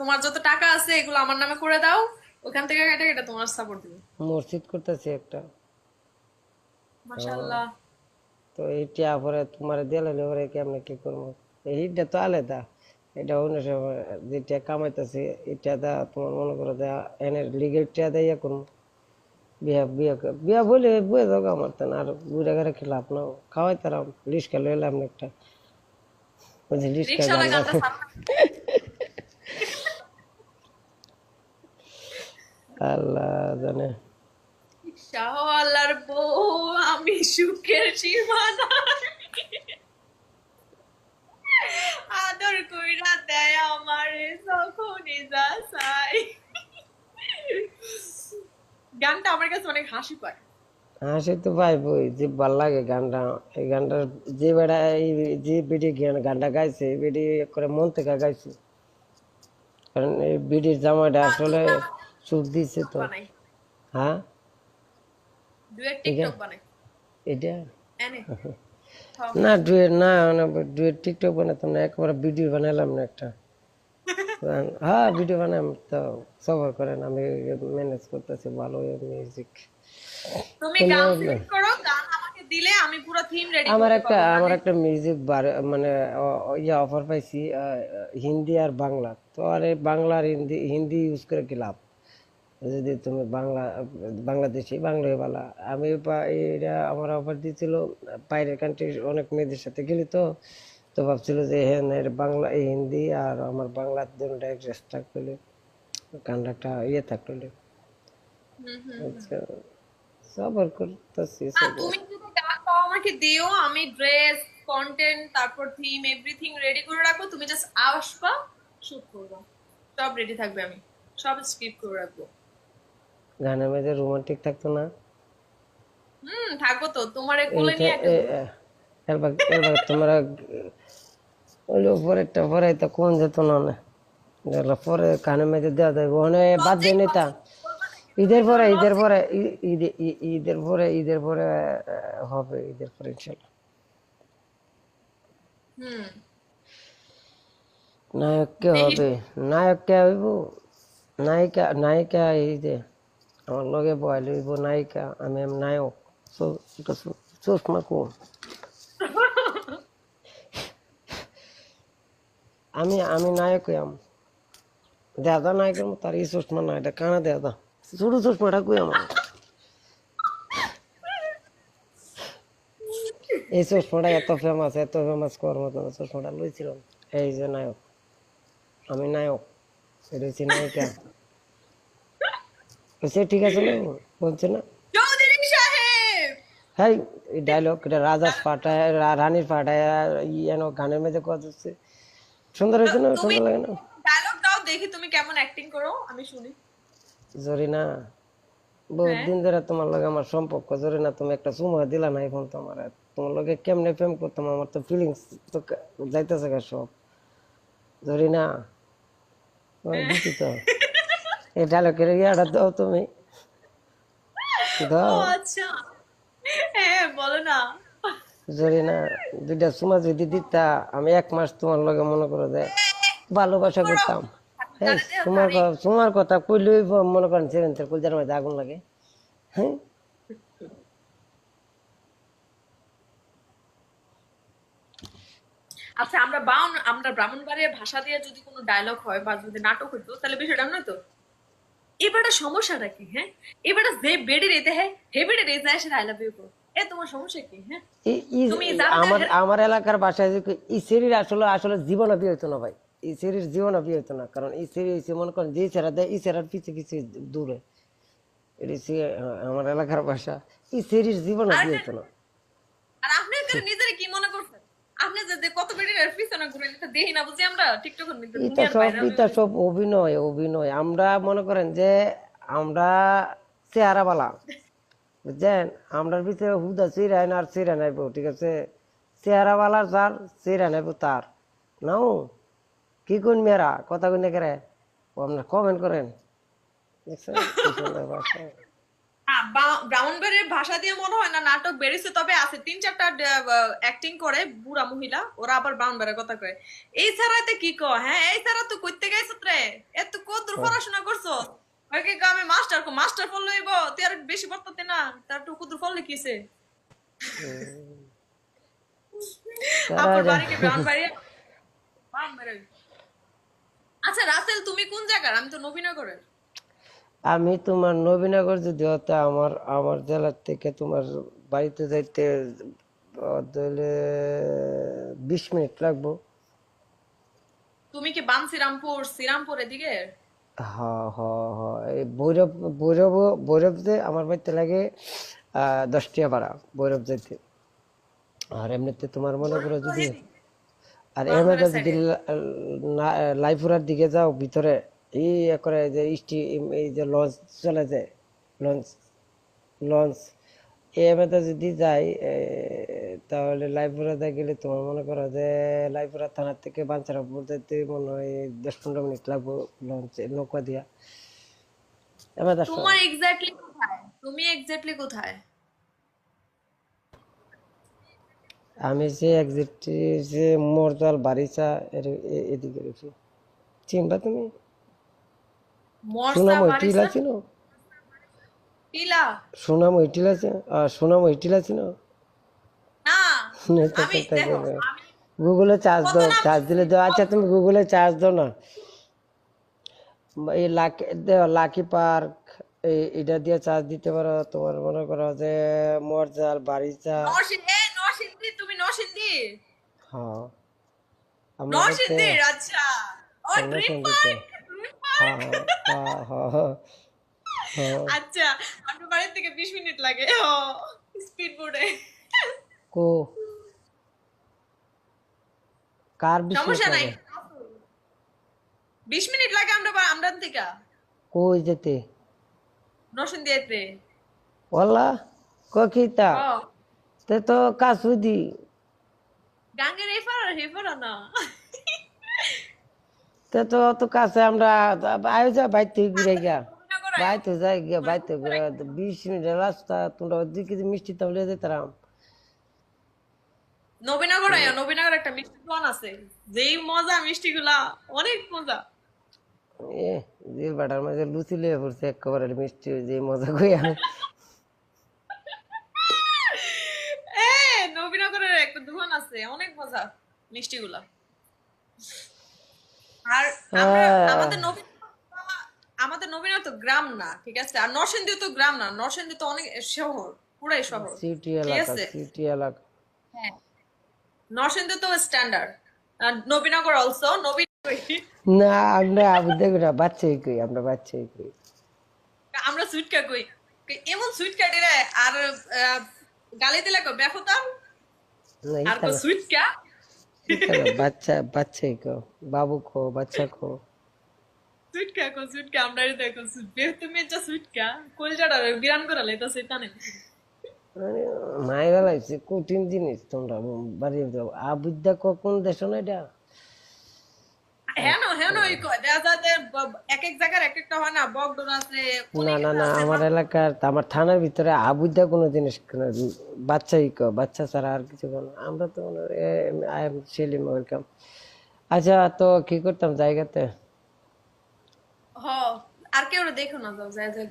তোমার যত টাকা আছে এগুলো আমার নামে করে দাও। ওখান থেকে কেটে কেটে তোমার সাপোর্ট দিবে। মসজিদ করতেছি একটা। মাশাআল্লাহ। তো এইটা পরে তোমার দিলে পরে কেমনে কি করব? এইটা তো আলাদা। এটা অন্য সময় যেটা কামাইতেছি এটা দা তোমার মনে করো দা এনে লিগের টা দেয়া করব। বিয়া বিয়া বিয়া বলে বুয়ে দাও আমার তো না আর বুড়া ঘরে খেলাপ না। খাওয়াই তারাম লিস্কা না একটা যে লিস্কা রিক্সাওয়ালা গান গানটা সামনে আল্লাহ জানে। শাহওয়ালার বউ আমি সুখের সীমানা। আদর কইরা দেয় আমারে যখনই যা চাই। গানটা আমার কাছে অনেক হাসি পায়। হাসি তো পাইবই যে ভালো লাগে গানটা। এই গানটা যে বেড়া এই যে বিডি গান গানটা গাইছে এই বিডি করে মন থেকে গাইছে। কারণ এই বিডির জামাটা আসলে সুখ দিছে তো। হ্যাঁ? এটা? না ডুয়েট না ডুয়েট টিকটক বানাতাম না একবারে ভিডিও বানালাম না একটা। হ্যাঁ ভিডিও বানাম তো সবার করেন আমি ম্যানেজ করতেছি ভালো মিউজিক তুমি গান করো গান আমাকে দিলে আমি পুরো থিম রেডি আমার একটা আমার একটা মিউজিক মানে ইয়া অফার পাইছি হিন্দি আর বাংলা। তো আর এই বাংলা আর হিন্দি হিন্দি ইউজ করে কি লাভ? যদি তুমি বাংলা বাংলাদেশি বাংলায় বালা আমি এটা আমার অফার দিয়েছিল বাইরের কান্ট্রি অনেক মেয়েদের সাথে গেলি তো তো ভাবছিল যে হ্যাঁ এর বাংলা এই হিন্দি আর আমার বাংলার দুটা অ্যাডজাস্ট থাকলে একটা ইয়ে থাকলে। আচ্ছা সবার করতেছি তুমি যদি পাও আমাকে দিও আমি ড্রেস কন্টেন্ট তারপর থিম এভরিথিং রেডি করে রাখব তুমি জাস্ট আসবা শুট করব। সব রেডি থাকবে আমি সব স্ক্রিপ্ট করে রাখব। গানের মধ্যে রোমান্টিক থাকতো না। হুম থাকব তো। তোমার কোলে নিয়ে একটা এবার এবার তোমরা ওই পরেরটা পরে তো কোন যেত না না। যেগুলো পরে কানে মেঝে দেওয়া দেয় ওখানে বাদ দিয়ে নিতাম ঈদের পরে ঈদের পরে ঈদের পরে ঈদের পরে হবে ঈদের পরে ইনশাল্লাহ। হুম। নায়ক কে হবে। নায়ক কে হইব নায়িকা নায়িকা এই যে আমার লগে বয়াল হইব নায়িকা, আমি এম নায়ক। চশমা কো আমি আমি নায়ক হইয়াম। দাদা নায়কের মতো আর এই চশমা না, এটা কানা দাদা। ছোট চশমাটা কই আমার? এই চশমাটা এত ফেমাস এত ফেমাস করার মতো চশমাটা লইছিলাম। এই যে নায়ক। আমি নায়ক, এটা হচ্ছে নায়িকা। সে ঠিক আছে না? বলছে না। চৌধুরী সাহেব! হ্যাঁ এই ডায়লগ এটা রাজার পাঠায় রা- রানীর পাঠায় ইয়েন গানের মধ্যে কথা হচ্ছে সুন্দর হয়েছে না? সুন্দর লাগে না? ডায়লগ দাও দেখি তুমি কেমন অ্যাক্টিং করো আমি শুনি। জরিনা বহুত দিন ধরে তোমার লগে আমার সম্পর্ক। জরিনা তুমি একটা সময় দিলা না এখন তোমার তোমার লগে কেমনে প্রেম করতাম আমার তো ফিলিংস তো যাইতেছে সব। জরিনা ও, দিছি তো? ডায়লগের ইয়াটা দাও তুমি। দাও। আচ্ছা। হ্যাঁ বলো না। জরিনা দুইটা সুমা যদি দিতা আমি এক মাস তোমার লগে মনে করে দেয় ভালোবাসা করতাম। হ্যাঁ তোমার তোমার কথা কইলেই মনে করেন সেভেন্থের কলজার মধ্যে আগুন লাগে। হ্যাঁ। আচ্ছা আমরা বাউন আমরা ব্রাহ্মণবাড়িয়া ভাষা দিয়ে যদি কোনো ডায়লগ হয় বা যদি নাটক হইতো তাহলে বিষয়টা নয় তো? এবারটা সমস্যাটা কি হ্যাঁ এবারটা যে বেডে রেতে হ্যাঁ হে বেডে রেতে আসে আই লাভ ইউ কো এ তোমার সমস্যা কি হ্যাঁ তুমি আমার আমার এলাকার বাসায় যে এই শরীর আসলে আসলে জীবন বিয়ে হইতো না ভাই এই শরীর জীবন বিয়ে হইতো না কারণ এই হচ্ছে মনে করেন যে ছেড়া দেয় এই ছেড়ার পিছে পিছে দূরে এটা আমার এলাকার ভাষা এই শরীর জীবন বিয়ে হইতো না আর আপনি নিজের কি মনে করছেন আপনি যে যে কত বেডে পিছনে ঘুরে এটা দেখি না বুঝি আমরা টিকটকের এটা সব এটা সব অভিনয় অভিনয়। আমরা মনে করেন যে আমরা বুঝছেন? আমরার ভিতরে হুদা চিরাই না আর চিরা নাইব ঠিক আছে? চেহারাবালার যার চিরা নাইব তার। নাও কি কোন মেয়েরা? কথা কই না করে আপনার কমেন্ট করেন। দেখছেন? কি সুন্দর ভাষা। দিয়ে মনে হয় না নাটক বেরিয়েছে তবে আছে। তিন চারটা অ্যাক্টিং করে বুড়া মহিলা ওরা আবার ব্রাউন ব্রাহ্মণবাড়ির কথা কয়। এই ছাড়াতে কি কো হ্যাঁ? এই ছাড়া তুই কইতে গেছ রে। এত কত পড়াশোনা করছ? ওই কি আমি মাস্টার কো? মাস্টার ফল লইব? তুই আর বেশি পড়তে না তার টু কুদুর ফল লিখিছে আপনার বাড়ি কি ব্রাহ্মণবাড়ি ব্রাহ্মণবাড়ি আচ্ছা রাসেল তুমি কোন জায়গার? আমি তো নবীনগরের। আমি তোমার নবীনগর যদি হতো আমার আমার জেলার থেকে তোমার বাড়িতে যাইতে ধরলে বিশ মিনিট লাগবো। তুমি কি বানসিরামপুর শ্রীরামপুর এদিকে? হ্যাঁ হ্যাঁ হ্যাঁ এই ভৈরব ভৈরব ভৈরব যে আমার বাড়িতে লাগে আহ, দশ টাকা ভাড়া ভৈরব যেতে আর এমনিতে তোমার মনে করো যদি আর এমনিতে যদি লাইফুরার দিকে যাও ভিতরে এই করে যে স্টি এই যে লঞ্চ চলে যায় লঞ্চ লঞ্চ। এমনিতে যদি যাই তাহলে লাইফুরাতে গেলে তোমার মনে করো যে লাইফুরা থানার থেকে বাঞ্চারাপুর যেতে মনে হয় দশ পনেরো মিনিট লাগবে লঞ্চ নৌকা দিয়া। তোমার এক্স্যাক্টলি কোথায়? তুমি এক্স্যাক্টলি কোথায়? আমি যে এক্সিট যে মোরজাল এ- এদিকে রেখি চিনবা তুমি? সুনাম বাড়ি ঐটিলা চিনো পিলা সুনাম ঐটিলা চিনো আহ, সুনাম ঐটিলা চিনো না? না, আমি দেখো গুগলে চার্জ দাও চার্জ দিলে দাও। আচ্ছা তুমি গুগলে চার্জ দাও না। এই লাকি লাকি পার্ক এই এটা দিয়ে চার্জ দিতে পারো। তোমার মনে করো যে মরজাল বারিচা নরসিংদী তুমি নরসিংদী? হ্যাঁ। নরসিংদী আচ্ছা। ও ড্রিম পার্ক? আচ্ছা আপনার বাড়ি থেকে 20 মিনিট লাগে। স্পিড বোর্ডে কো? কার সমস্যা নাই। লাগে? 20 মিনিট লাগে আমরা আমরা থেকে। কই যেতে? নরসিংদীতে। ওলা কখিতা তে তো কাসুদি গাঙ্গের এফার হেফার না তে তো অত কাছে আমরা আয়ো যা বাইতে ঘুরে গিয়া বাইতে যাই গিয়া বাইতে ঘুরে বিশ মিনিটের রাস্তা তোমরা ওদিকে যে মিষ্টি তাহলে যেতাম নবীনগর আয়া নবীনগর একটা মিষ্টি দোকান আছে। যেই মজা মিষ্টি গুলা অনেক মজা। এ যে বাটার মাঝে লুচি লিয়ে পড়ছে একেবারে মিষ্টি যে মজা কই আমি এ নবীনগরের একটা দোকান আছে অনেক মজা মিষ্টি গুলা আর আমরা আমাদের নবীন আমাদের নবীনগর তো গ্রাম না ঠিক আছে? আর নরসিংদী তো গ্রাম না নরসিংদী তো অনেক শহর পুরাই শহর সিটি এলাকা সিটি এলাকা। হ্যাঁ। নরসিংদী তো স্ট্যান্ডার্ড নবীনগর অলসো নবীন না আমরা দেখো না বাচ্চাই কই আমরা বাচ্চাই কই। আমরা সুইটকা কই কই, এমন সুইটকা দিলে আর গালি দিলে কো বেফতাম না আর কো সুইটকা ইতালা বাচ্চা বাচ্চাই কো বাবু কো বাচ্চা কো সুটকা কো সুটকা আমরা দেখো বেফতামে যা সুইটকা কলজাটা বিরান করা লাইতা সেটা নেই মানে মায়েরা লাগছে কঠিন জিনিস তোমরা বাড়ি আবুদ্দা কোন দেশ না এটা? হ্যাঁ হ্যাঁ ওই দেখা যায় যে এক এক জায়গার এক একটা হয় না বকডোর আছে না না না আমার এলাকার আমার থানার ভিতরে আবুদ্দা কোনো জিনিস বাচ্চাই কো বাচ্চা ছাড়া আর কিছু কোনো আমরা তো আই এম সেলিম ওয়েলকাম। আচ্ছা তো কি করতাম জায়গাতে? হ আর কেউ দেখো না যাও যায় যায়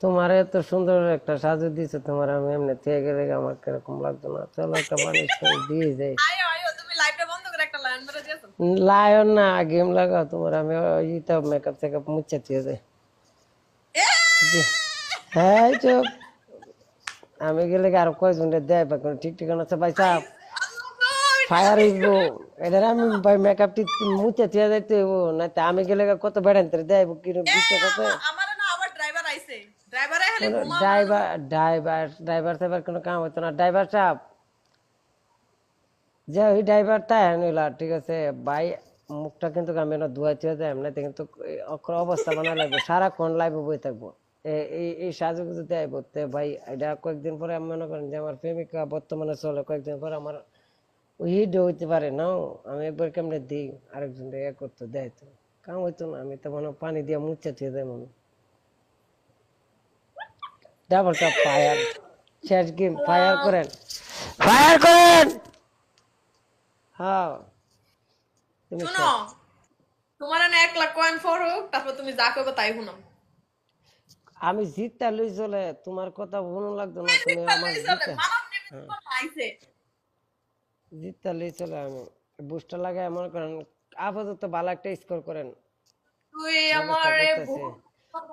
তোমার এত সুন্দর একটা সাজু দিছে তোমার আমি এমনি থেকে গেলে আমার কীরকম লাগতো না। চলো একটা মানুষ দিয়ে যাই আয়ো আয়ো তুমি লাইভটা বন্ধ করে একটা লাইন মেরে দিয়েছ লায়ন না গেম লাগাও তোমার আমি ইটা মেকআপ টেকআপ মুচ্ছে দিয়ে যাই হ্যাঁ চুপ আমি গেলে আরও কয়জন দেয় বা কোনো ঠিক ঠিকানা আছে? ভাই সাহেব ফায়ার হইব এদের আমি ভাই মেকআপ টি মুছে দিয়ে যাইতে হইব না তো আমি গেলে কত বেড়ান তোর দেয় কিরম বিশ্বাস আছে ড্রাইভার ড্রাইভার ড্রাইভার কোনো কাম হতো না। ড্রাইভার সাহেব যে ওই ড্রাইভারটা নিলা ঠিক আছে, ভাই, মুখটা কিন্তু আমি না, ধুয়া ধুয়াইতে যায়, এমনিতে কিন্তু অবস্থা বানা লাগবে, সারাক্ষণ লাইভে বই থাকব। এ- এই এই সাজুগুজু দেয় বলতে ভাই, এটা কয়েকদিন পরে আমি মনে করেন যে আমার প্রেমিকা বর্তমানে চলে, কয়েকদিন পরে আমার হিডে হইতে পারে না আমি একবার কেমনে দিই আরেকজন ইয়ে করতো দেয় তো, কাম হইতো না, আমি তো মনে পানি দিয়ে মুচ্ছে দিয়ে দেয় মনে। ডাবল ফায়ার শেষ গেম ফায়ার করেন। ফায়ার করেন! হ্যাঁ। তুমি তোমার না এক লাখ কয়েন ফর হোক তারপর তুমি যা করবে তাই আমি জিতটা লই চলে তোমার কথা লাগতো না তুমি আমার জিতা আইছে জিতটা। লই চলে আমি। বুস্টার লাগাই মনে করেন আপাতত ভালো একটা স্কোর করেন। তুই আমারে করতেছে।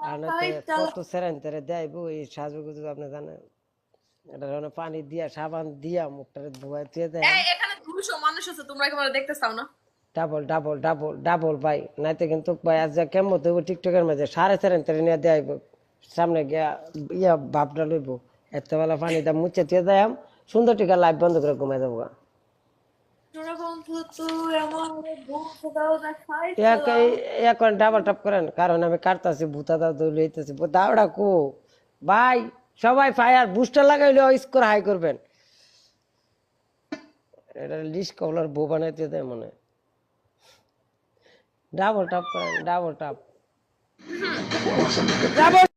আর না তো কত সেরেন তেরে দেয়বো এই সাজুগুজু আপনি জানেন। এটা পানি দিয়া সাবান দিয়া মুখটা ধোয়া দিয়ে দেয় মানুষ আছে তোমরা একেবারে দেখতে চাও না? ডাবল ডাবল ডাবল ডাবল ভাই। নাইতে কিন্তু ভাই আজ যা কেমন দেবো টিকটকের মাঝে? সাড়ে সেরেন তেরে নিয়ে দেয়ব সামনে গিয়া ইয়া ভাবটা লইব। পানি দাম মুছে দিয়ে দেয় সুন্দর টিকা লাইভ বন্ধ করে ঘুমাই দেবো এখন ডাবল টপ করেন কারণ আমি কাটতাছি ভূতা দাও দৌড় লইতেছি। দাওড়া কো। ভাই সবাই ফায়ার বুস্টার লাগাইলে স্কোর হাই করবেন। এটা লিস্ট কলার বউ বানাইতে দেয় মনে ডাবল টাপ করেন ডাবল টাপ ডাবল